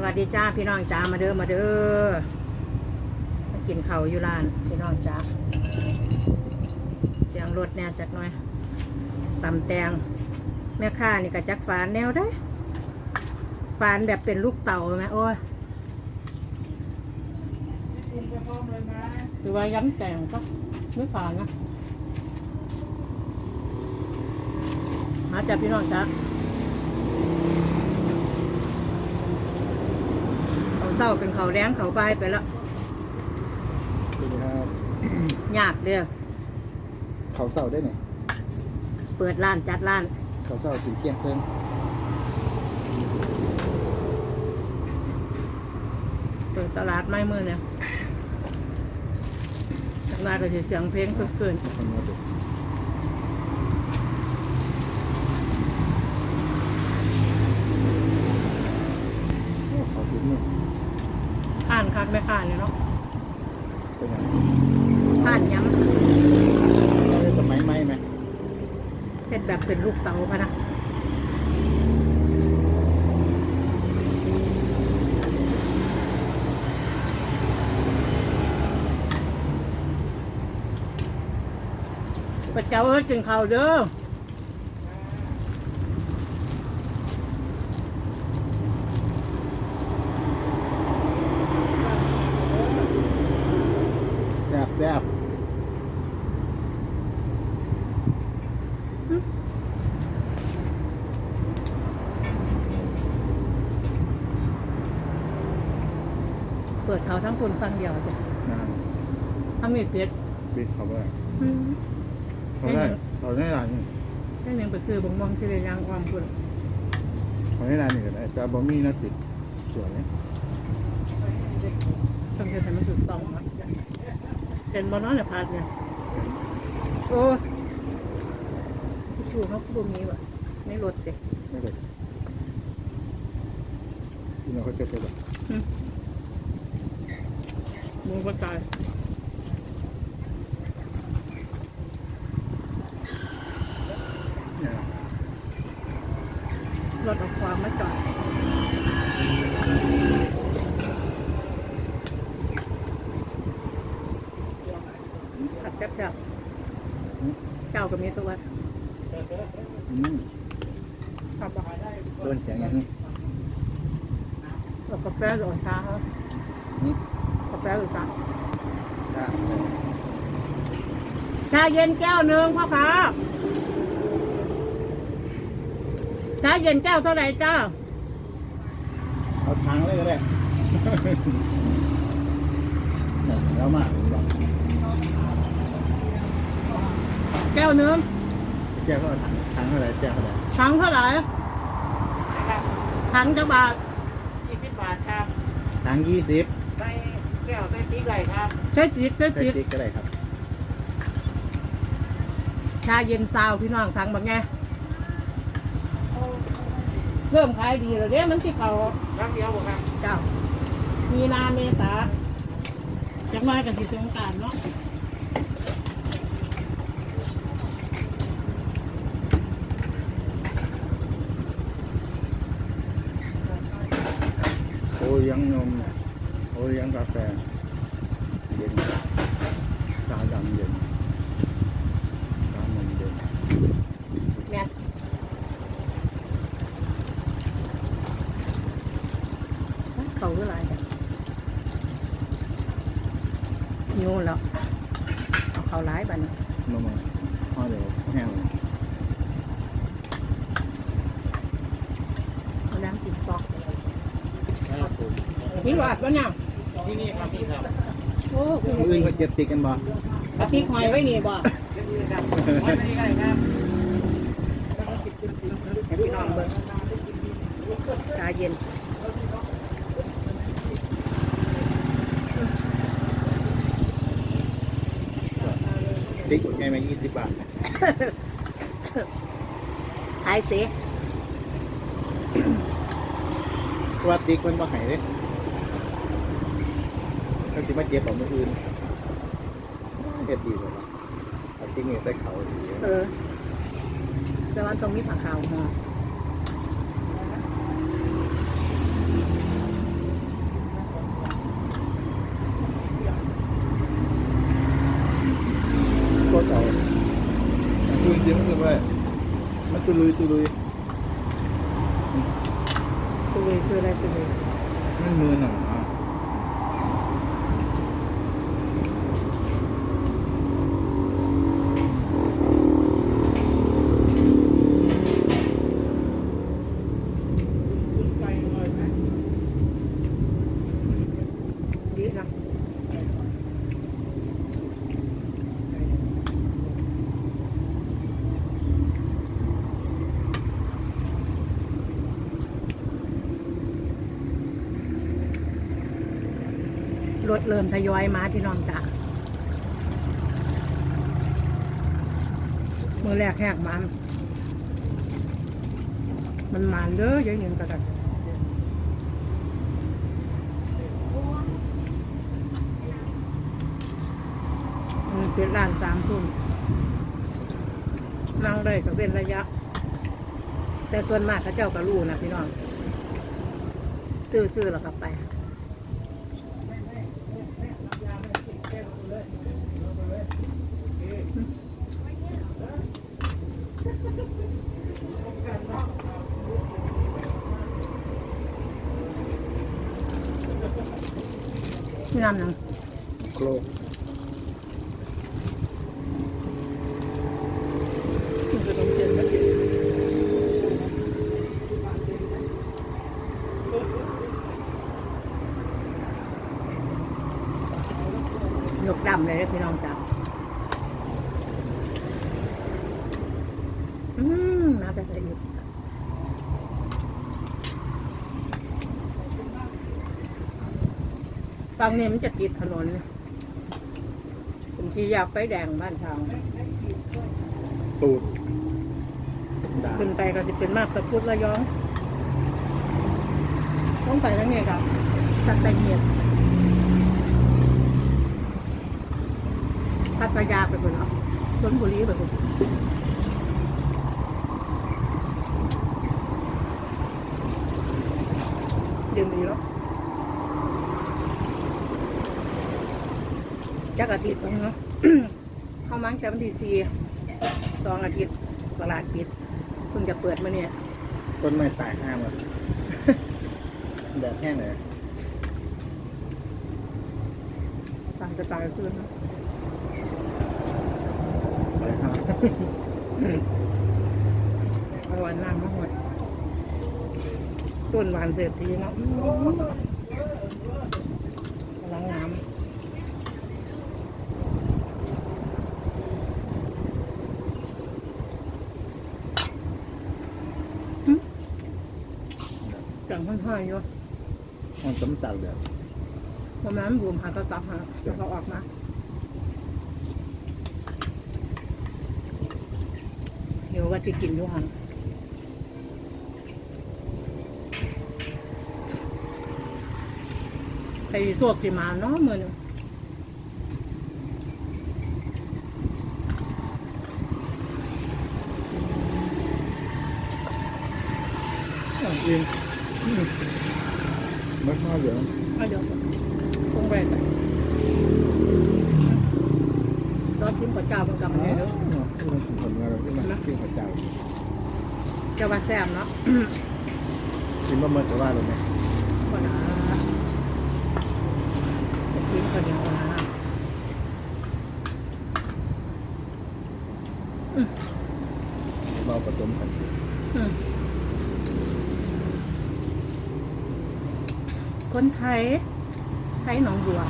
สวัสดีจ้าพี่น้องจ้ามาเด้อมาเด้อมากินข้าวอยู่ร้านพี่น้องจ้าเสียงรถแน่จักหน่อยตำแตงแม่ค้านี่ก็จักฝานแนวได้อฝานแบบเป็นลูกเต่าไหมโอ้ยหรือว่าย้ำแตงก็ไม่ฝานนะมาจ้าพี่น้องจ้า เขาเศร้าเป็นเขาแรงเขาบายไปแล้วสวัสดีครับยากเด้อเขาเศร้าได้ไหนเปิดร้านจัดร้านเขาเศร้าถึงเที่ยงคืนเปิดตลาดไม้มือเนี่ยจากนั้นก็จะเสียงเพลงเกินคนมาดูโอ้เขาถึงนี่ ผ่าน คักไม่ผ่านเนี่ยเนาะเป็นยังไงผ่านย้ได้สมัยใหม่ไหมำเป็นแบบเป็นลูกเต๋าพะนะพระเจ้าเอ้ยจึงเขาวเด้อ แซบแซบ เปิดเขาทั้งคนฟังเดียวจ้ะนะถ้ามีเพชรปิดเขาไว้อืมเขาได้เขาได้ร้านนี่แค่ยังไปซื้อบงมองเฉลยยางความคุณเขาได้ร้านนี่ก็ได้แต่บะหมี่น่าติดสวยต้องใช้แต่มันถูกต้องครับเป็นบอนอนเนี่ยพาดเนี่ยโอ้ทิชชูเขาบุมีว่ะไม่ลดเด็ไม่ได้ที่เราเขาจะไปแบบ มูกระจายเนี่ยลดเอาความมาจอดผัดแซ่บๆเจ้ากับมีตัวอืมครับโดนแจงอย่างนี้แล้วกาแฟหรือชาครับาแฟหรือชาจ้าชาเย็นแก้วหนึ่งพ่อค้าชาเย็นแก้วเท่าไหร่เจ้า เอาทางเลยก็ได้เนี่ยแล้วมากผมบอกแก้วหนึ่งแจ้ก็เอาถังถังเท่าไหร่แจ้ก็ได้ถังเท่าไหร่ถังจะบาทยี่สิบบาทครับถังยี่สิบใส่ แก้วใส่ติ๊กไหลครับใช้จิตใช้ใส่จิตติ๊กก็ได้ครับชาเย็นซาวพี่น้องถังแบบไงเริ่มขายดีแล้วเนี่ยมันที่เขารักเดียวบ่ครับเจ้า มีนาเมษาจักหน้อยกันที่สงกรารเนาะโอเลี้ยงนมโอ เลี้ยงกาแฟเย็นชาดำเย็นชานมเย็นแม่นเขาคืออะไรกันโยูแล้วเอาเขาร้ายบัดนนมอ๋อเดี๋ยวแห้งเลยเขาล้างกินซอกครับผมกินหวาดปะเนี่ย ที่นี่ครับพี่ครับโอ้โหคนอื่นเขาเจ็บติดกันบ่กะทิหอยไว้นี่บ่ที่นี่ครับไม่ได้ไงครับให้พี่น้องเบิ่งชาเย็นติ๊กไงมายี่สิบบาทขายเสียเพราะว่าติ๊กมันมาหายเล ก็สิมาเจ็บของมืออื่นเฮ็ดดีเลยว่ะเอาติ้งนี่ใส่เขาดีเออ แต่ว่าตรงนี้ผักขาวเะก็เอาดูจริงๆมันคือว่ามันตุลุยตุลุยตุลยคืออะไรตุลุยมันมือหนัง รถเริ่มทยอยมาพี่น้องจ้ะมือแรกแหกมัน มันมันเด้อเยอะหนึ่งก็ได้อืมปิดร้านสามทุ่มนั่งได้ก็เป็นระยะ แต่ส่วนมากเขาเจ้าก็รู้นะพี่น้อง ซื้อซื้อแล้วก็ไป นี่น้ำหนังโครกกินขนมเจียนมากินยกดำเลยเด้อพี่น้องจ้ะอืมน้ำ จะใส่อีกฝั่งนี้มันจะติดถนนผมชี้ยากไฟแดงบ้านทางตูดด่าขึ้นไปก็จะเป็นมาบตะพุดระยอง ต้องไปทั้งนี้ครับสัตหีบพัทยาไปหมดเนาะชนบุรีไปหมดเย็ นดีเนาะจักอาทิตย์แล้วเนาะเข้ามั้งแต่วันที่สี่สองอาทิตย์ตลาดปิดเพิ่งจะเปิดมาเนี่ยต้นไม้ตายห้าหมดแดดแห้งเลยต่างจะต่างซื้อนะไปห้าเอาหวานน้ำมาหด ต้นหวานเศรษฐีเนาะอื้อกำลังน้ำหึจังค่อยๆอยู่มันสำจักเดี๋ยวประมาณบูมหาก็ตับหาแล้วเขาออกมาเดี๋ยวว่าจะกินอยู่หัน ไปสวกสิมาเนาะมือหนึงอะอินอืมไม่พอเดี๋ยวเอาเดี๋ยวคงไปไปรอชิมข้าวเจ้ามันกลับมาอ๋อเนี่ยเด้อที่มันผลงานเราที่มันกินข้าวเจ้าจะว่าแซ่บเนาะกินบะเมิดแต่ว่าเลยไหมก็นะ จะชิมก็เดียวนะเราผสมกันอืมคนไทย ไทยหนองบัว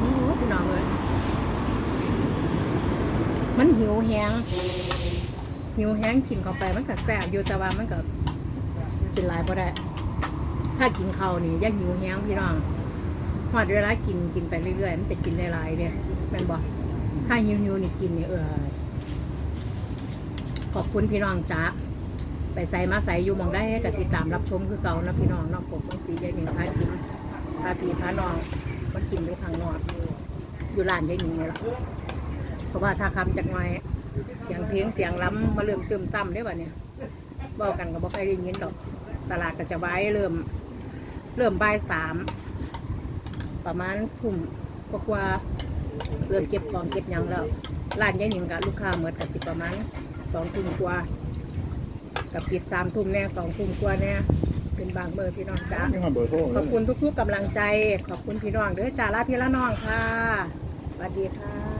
อ้โหพี่น้องเลย มันหิว แห้งหิวแห้งกินเข้าไปมันก็แซ่บอยู่แต่ว่ามันก็เป็นหลายพอได้ ถ้ากินข้าวนี่อยังหิวแห้งพี่น้องหอดเวลากินกินไปเรื่อยๆมันจะกินได้หลายเนี่ยแม่นบอกถ้าหิวหิวนี่กินเนี่ยเออขอบคุณพี่น้องจ้าไปใส่มาใส่อยู่มองได้ให้กับติดตามรับชมคือเก่านะพี่น้องนอกผมต้องสียายหนึ่งพาชิมพาพี่พาน้องมากินอยู่ข้างนอกอยู่ร้านยายหนึ่งนี่แหละเพราะว่าถ้าคำจากหน่อย เสียงเพลงเสียงล้ำมาเริ่มเติมต่ำได้ป่ะเนี่ยบอกกันก็บอกใครได้ยินดอก ตลาดก็จะไว้เริ่ม เริ่มบ่ายสามประมาณทุ่มกว่าๆเริ่มเก็บของเก็บหยังแล้วร้านยายหนิงกับลูกค้าเหมือนกับสิประมาณสองทุ่มกว่ากับปิดสามทุ่มแน่สองทุ่มกว่าแน่เป็นบางเบอร์พี่น้องจ้านี่มาเบอร์โทรขอบคุณทุกๆกำลังใจ ขอบคุณพี่น้องเด้อจ้าลาพี่ละน้องค่ะสวัสดีค่ะ